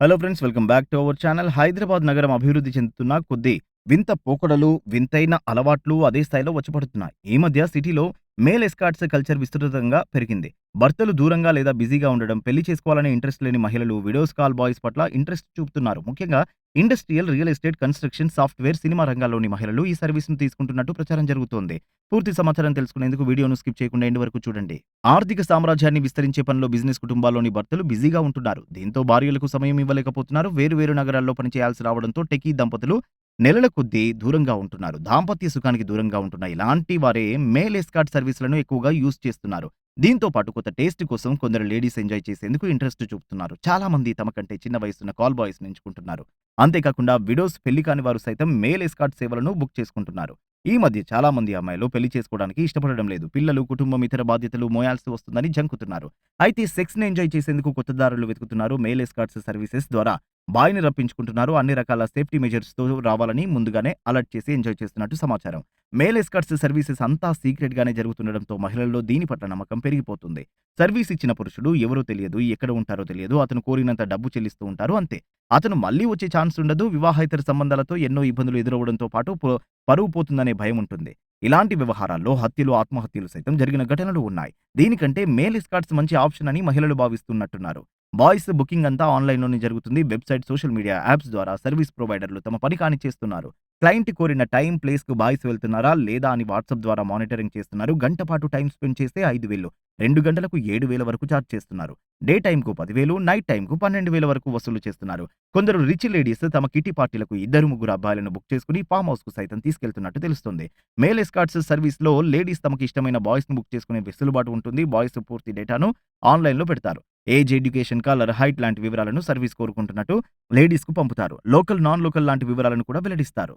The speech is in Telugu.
Hello friends welcome back to our channel Hyderabad నగరం అభివృద్ధి చెందుతున్న కొద్దీ వింత పోకడలు వింతైన అలవాట్లు అదే స్థాయిలో వచ్చిపడుతున్నాయి. ఈ మధ్య సిటీలో మేల్ ఎస్కాట్స్ కల్చర్ విస్తృతంగా పెరిగింది. భర్తలు దూరంగా లేదా బిజీగా ఉండడం పెళ్ళి చేసుకోవాలనే ఇంట్రెస్ట్ లేని మహిళలు విడోస్ కాల్ బాయ్స్ పట్ల ఇంట్రెస్ట్ చూపుతున్నారు. ముఖ్యంగా industrial real estate construction software cinema రంగాల్లోని మహిళలు ఈ సర్వీస్ను తీసుకుంటున్నట్టు ప్రచారం జరుగుతోంది. పూర్తి సమాచారం తెలుసుకునేందుకు వీడియోను స్కిప్ చేయకుండా ఎండ్ వరకు చూడండి. ఆర్థిక సామ్రాజ్యాన్ని విస్తరించే పనిలో బిజినెస్ కుటుంబాల్లోని భర్తలు బిజీగా ఉంటున్నారు. దీంతో భార్యలకు సమయం ఇవ్వలేకపోతున్నారు. వేరువేరు నగరాల్లో పనిచేయాల్సి రావడంతో టెకీ దంపతులు నెలల కొద్దీ దూరంగా ఉంటున్నారు. దాంపత్య సుఖానికి దూరంగా ఉంటున్న ఇలాంటి వారే మేల్ ఎస్కాట్ సర్వీసులను ఎక్కువగా యూజ్ చేస్తున్నారు. దీంతో పాటు కొత్త టేస్ట్ కోసం కొందరు లేడీస్ ఎంజాయ్ చేసేందుకు ఇంట్రెస్ట్ చూపుతున్నారు. చాలా మంది తమ కంటే చిన్న వయసున్న కాల్ బాయ్స్ ఎంచుకుంటున్నారు. అంతేకాకుండా విడోస్ పెళ్ళి కాని వారు సైతం మేల్ ఎస్కాట్ సేవలను బుక్ చేసుకుంటున్నారు. ఈ మధ్య చాలా మంది అమ్మాయిలు పెళ్ళి చేసుకోవడానికి ఇష్టపడడం లేదు. పిల్లలు కుటుంబం ఇతర బాధ్యతలు మోయాల్సి వస్తుందని జంకుతున్నారు. అయితే సెక్స్ని ఎంజాయ్ చేసేందుకు కొత్త దారులు వెతుకుతున్నారు మేల్ ఎస్కాట్స్ సర్వీసెస్ ద్వారా. బాయ్ని రప్పించుకుంటున్నారు. అన్ని రకాల సేఫ్టీ మెజర్స్తో రావాలని ముందుగానే అలర్ట్ చేసి ఎంజాయ్ చేస్తున్నట్టు సమాచారం. మేల్ ఎస్కర్ట్స్ సర్వీసెస్ అంతా సీక్రెట్గానే జరుగుతుండటంతో జరుగుతుండడంతో మహిళల్లో దీని పట్ల నమ్మకం పెరిగిపోతుంది. సర్వీస్ ఇచ్చిన పురుషుడు ఎవరో తెలియదు ఎక్కడ ఉంటారో తెలియదు అతను కోరినంత డబ్బు చెల్లిస్తూ ఉంటారు అంతే. అతను మళ్ళీ వచ్చే ఛాన్స్ ఉండదు వివాహేతర సంబంధాలతో ఎన్నో ఇబ్బందులు ఎదురవడంతో పాటు పరువు పోతుందనే భయం ఉంటుంది. ఇలాంటి వ్యవహారాల్లో హత్యలు ఆత్మహత్యలు సైతం జరిగిన ఘటనలు ఉన్నాయి. దీనికంటే మేల్ ఎస్కాట్స్ మంచి ఆప్షన్ అని మహిళలు భావిస్తున్నట్టున్నారు. బాయ్స్ బుకింగ్ అంతా ఆన్లైన్లోనే జరుగుతుంది. వెబ్సైట్ సోషల్ మీడియా యాప్స్ ద్వారా సర్వీస్ ప్రొవైడర్లు తమ పని కాని చేస్తున్నారు. క్లయింట్ కోరిన టైం ప్లేస్కు బాయ్స్ వెళ్తున్నారా లేదా అని వాట్సాప్ ద్వారా మానిటరింగ్ చేస్తున్నారు. గంట పాటు టైం స్పెండ్ చేస్తే ఐదు వేలు. రెండు గంటలకు ఏడు వేల వరకు చార్జ్ చేస్తున్నారు. డే టైంకు పదివేలు నైట్ టైంకు పన్నెండు వేల వరకు వసూలు చేస్తున్నారు. కొందరు రిచ్ లేడీస్ తమ కిటీ పార్టీలకు ఇద్దరు ముగ్గురు అబ్బాయిలను బుక్ చేసుకుని ఫామ్ హౌస్కు సైతం తీసుకెళ్తున్నట్టు తెలుస్తుంది. మేల్ ఎస్కార్ట్స్ సర్వీస్లో లేడీస్ తమకు ఇష్టమైన బాయ్స్ను బుక్ చేసుకునే వెసులుబాటు ఉంటుంది. బాయ్స్ పూర్తి డేటాను ఆన్లైన్లో పెడతారు. ఏజ్ ఎడ్యుకేషన్ కలర్ హైట్ లాంటి వివరాలను సర్వీస్ కోరుకుంటున్నట్టు లేడీస్కు పంపుతారు. లోకల్ నాన్ లోకల్ లాంటి వివరాలను కూడా వెల్లడిస్తారు.